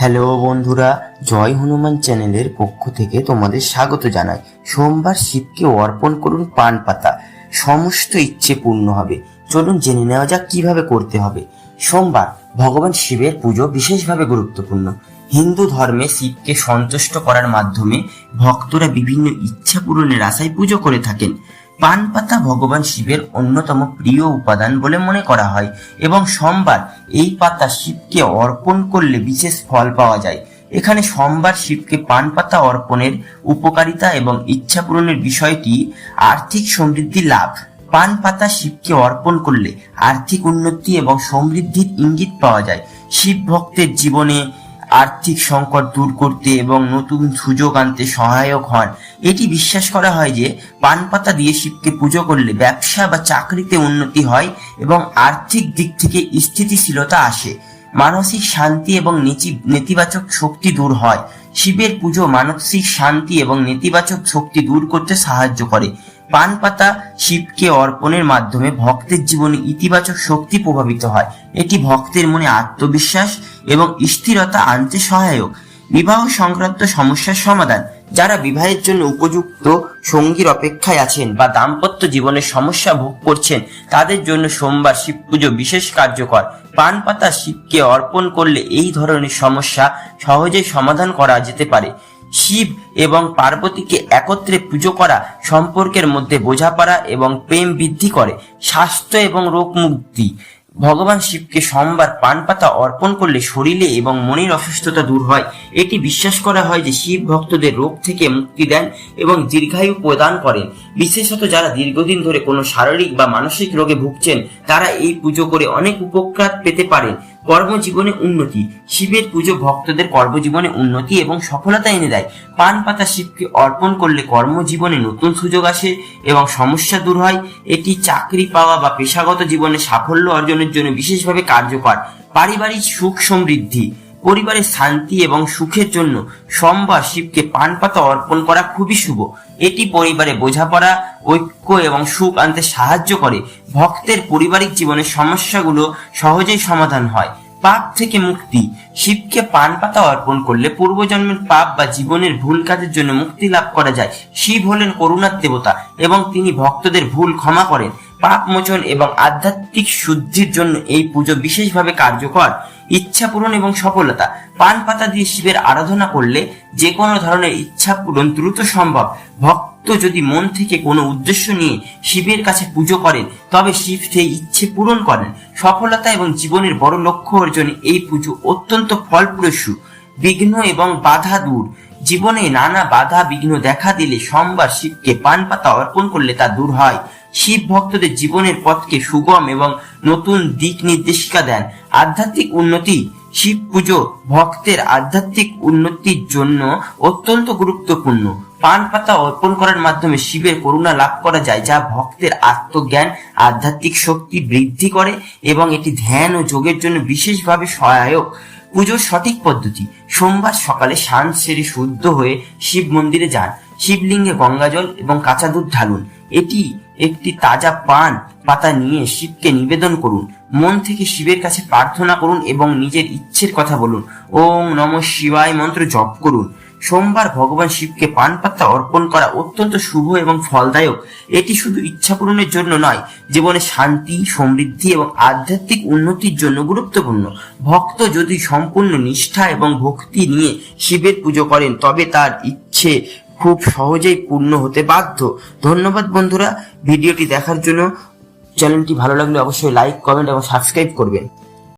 Hello বন্ধুরা, জয় হনুমান চ্যানেলের পক্ষ থেকে তোমাদের স্বাগত জানাই। সোমবার শিবকে অর্পণ করুন পান পাতা। সমস্ত ইচ্ছে পূর্ণ হবে। চলুন জেনে নেওয়া যাক কীভাবে করতে হবে। সোমবার ভগবান শিবের পুজো বিশেষভাবে গুরুত্বপূর্ণ। হিন্দু ধর্মে শিবকে সন্তুষ্ট করার মাধ্যমে ভক্তরা বিভিন্ন ইচ্ছা পূরণের আশায় পুজো করে থাকেন। পান পাতা ভগবান শিবের অন্যতম প্রিয় উপাদান বলে মনে করা হয় এবং সোমবার এই পাতা শিবকে অর্পণ করলে বিশেষ ফল পাওয়া যায়। এখানে সোমবার শিবকে পান পাতা অর্পণের উপকারিতা এবং ইচ্ছা পূরণের বিষয়টি আর্থিক সমৃদ্ধি লাভ। পান পাতা শিবকে অর্পণ করলে আর্থিক উন্নতি এবং সমৃদ্ধির ইঙ্গিত পাওয়া যায়। শিব ভক্তের জীবনে আর্থিক সংকট দূর করতে এবং নতুন সুযোগ আনতে সহায়ক হন। এটি বিশ্বাস করা হয় যে, পান পাতা দিয়ে শিবকে পুজো করলে ব্যবসা বা চাকরিতে উন্নতি হয় এবং আর্থিক দিক থেকে স্থিতিশীলতা আসে। মানসিক শান্তি এবং নেতি- নেতিবাচক শক্তি দূর হয়। শিবের পুজো মানসিক শান্তি এবং নেতিবাচক শক্তি দূর করতে সাহায্য করে। পান পাতা শিবকে অর্পণের মাধ্যমে ভক্তের জীবনে ইতিবাচক শক্তি প্রভাবিত হয়। এটি ভক্তের মনে আত্মবিশ্বাস এবং স্থিরতা আনতে সহায়ক। বিবাহ সংক্রান্ত সমস্যার সমাধান। যারা বিবাহের জন্য উপযুক্ত সঙ্গীর অপেক্ষায় আছেন বা দাম্পত্য জীবনের সমস্যা ভোগ করছেন, তাদের জন্য সোমবার শিব পুজো বিশেষ কার্যকর। পান পাতা শিবকে অর্পণ করলে এই ধরনের সমস্যা সহজেই সমাধান করা যেতে পারে। শিব এবং পার্বতীকে একত্রে পুজো করা সম্পর্কের মধ্যে বোঝাপড়া এবং প্রেম বৃদ্ধি করে। স্বাস্থ্য এবং রোগ মুক্তি ভগবান শিবকে সোমবার পান পাতা অর্পণ করলে শরীরে এবং মনের অসুস্থতা দূর হয়। এটি বিশ্বাস করা হয় যে শিব ভক্তদের রোগ থেকে মুক্তি দেন এবং দীর্ঘায়ু প্রদান করেন। বিশেষত যারা দীর্ঘদিন ধরে কোনো শারীরিক বা মানসিক রোগে ভুগছেন, তারা এই পুজো করে অনেক উপকার পেতে পারেন। কর্মজীবনে উন্নতি। শিবের পুজো ভক্তদের কর্মজীবনে উন্নতি এবং সফলতা এনে দেয়। পান পাতা শিবকে অর্পণ করলে কর্মজীবনে নতুন সুযোগ আসে এবং সমস্যা দূর হয়। এটি চাকরি পাওয়া বা পেশাগত জীবনে সাফল্য অর্জনের জন্য বিশেষভাবে কার্যকর। পারিবারিক সুখ সমৃদ্ধি। পরিবারের শান্তি এবং সুখের জন্য সোমবার শিবকে পান পাতা অর্পণ করা খুবই শুভ। এটি পরিবারে বোঝাপড়া, ঐক্য এবং সুখ আনতে সাহায্য করে। ভক্তের পারিবারিক জীবনের সমস্যাগুলো সহজেই সমাধান হয়। পাপ থেকে মুক্তি। শিবকে পান পাতা অর্পণ করলে পূর্বজন্মের পাপ বা জীবনের ভুল কাজের জন্য মুক্তি লাভ করা যায়। শিব হলেন করুণার দেবতা এবং তিনি ভক্তদের ভুল ক্ষমা করেন। পাপ মোচন এবং আধ্যাত্মিক শুদ্ধির জন্য এই পুজো বিশেষভাবে কার্যকর। ইচ্ছা পূরণ এবং সফলতা। পান পাতা দিয়ে শিবের আরাধনা করলে যে কোনো ধরনের ইচ্ছা পূরণ দ্রুত সম্ভব। ভক্ত যদি মন থেকে কোনো উদ্দেশ্য নিয়ে শিবের কাছে পুজো করেন, তবে শিব সেই ইচ্ছে পূরণ করেন। সফলতা এবং জীবনের বড় লক্ষ্য অর্জনে এই পুজো অত্যন্ত ফলপ্রসূ, বিঘ্ন এবং বাধা দূর। জীবনে নানা বাধা বিঘ্ন দেখা দিলে সোমবার শিবকে পান পাতা অর্পণ করলে তা দূর হয়। শিব ভক্তদের জীবনের পথকে সুগম এবং নতুন দিক নির্দেশিকা দেন। আধ্যাত্মিক উন্নতি, শিব পুজো ভক্তের আধ্যাত্মিক উন্নতির জন্য অত্যন্ত গুরুত্বপূর্ণ। পান পাতা অর্পণ করার মাধ্যমে শিবের করুণা লাভ করা যায়, যা ভক্তের আত্মজ্ঞান, আধ্যাত্মিক শক্তি বৃদ্ধি করে এবং এটি ধ্যান ও যোগের জন্য বিশেষভাবে সহায়ক। পুজোর সঠিক পদ্ধতি, সোমবার সকালে স্নান সেরে শুদ্ধ হয়ে শিব মন্দিরে যান। শিবলিঙ্গে গঙ্গাজল এবং কাঁচা দুধ ঢালুন। এটি একটি তাজা পান পাতা নিয়ে শিবকে নিবেদন করুন। মন থেকে শিবের কাছে প্রার্থনা করুন এবং নিজের ইচ্ছের কথা বলুন। ওম নম শিবায় মন্ত্র জপ করুন। সোমবার ভগবান শিবকে পান পাতা অর্পণ করা অত্যন্ত শুভ এবং ফলদায়ক। এটি শুধু ইচ্ছা পূরণের জন্য নয়, জীবনে শান্তি, সমৃদ্ধি এবং আধ্যাত্মিক উন্নতির জন্য গুরুত্বপূর্ণ। ভক্ত যদি সম্পূর্ণ নিষ্ঠা এবং ভক্তি নিয়ে শিবের পুজো করেন, তবে তার ইচ্ছে খুব সহজেই পূর্ণ হতে বাধ্য। ধন্যবাদ বন্ধুরা, ভিডিওটি দেখার জন্য। চ্যানেলটি ভালো লাগলে অবশ্যই লাইক কমেন্ট এবং সাবস্ক্রাইব করবেন।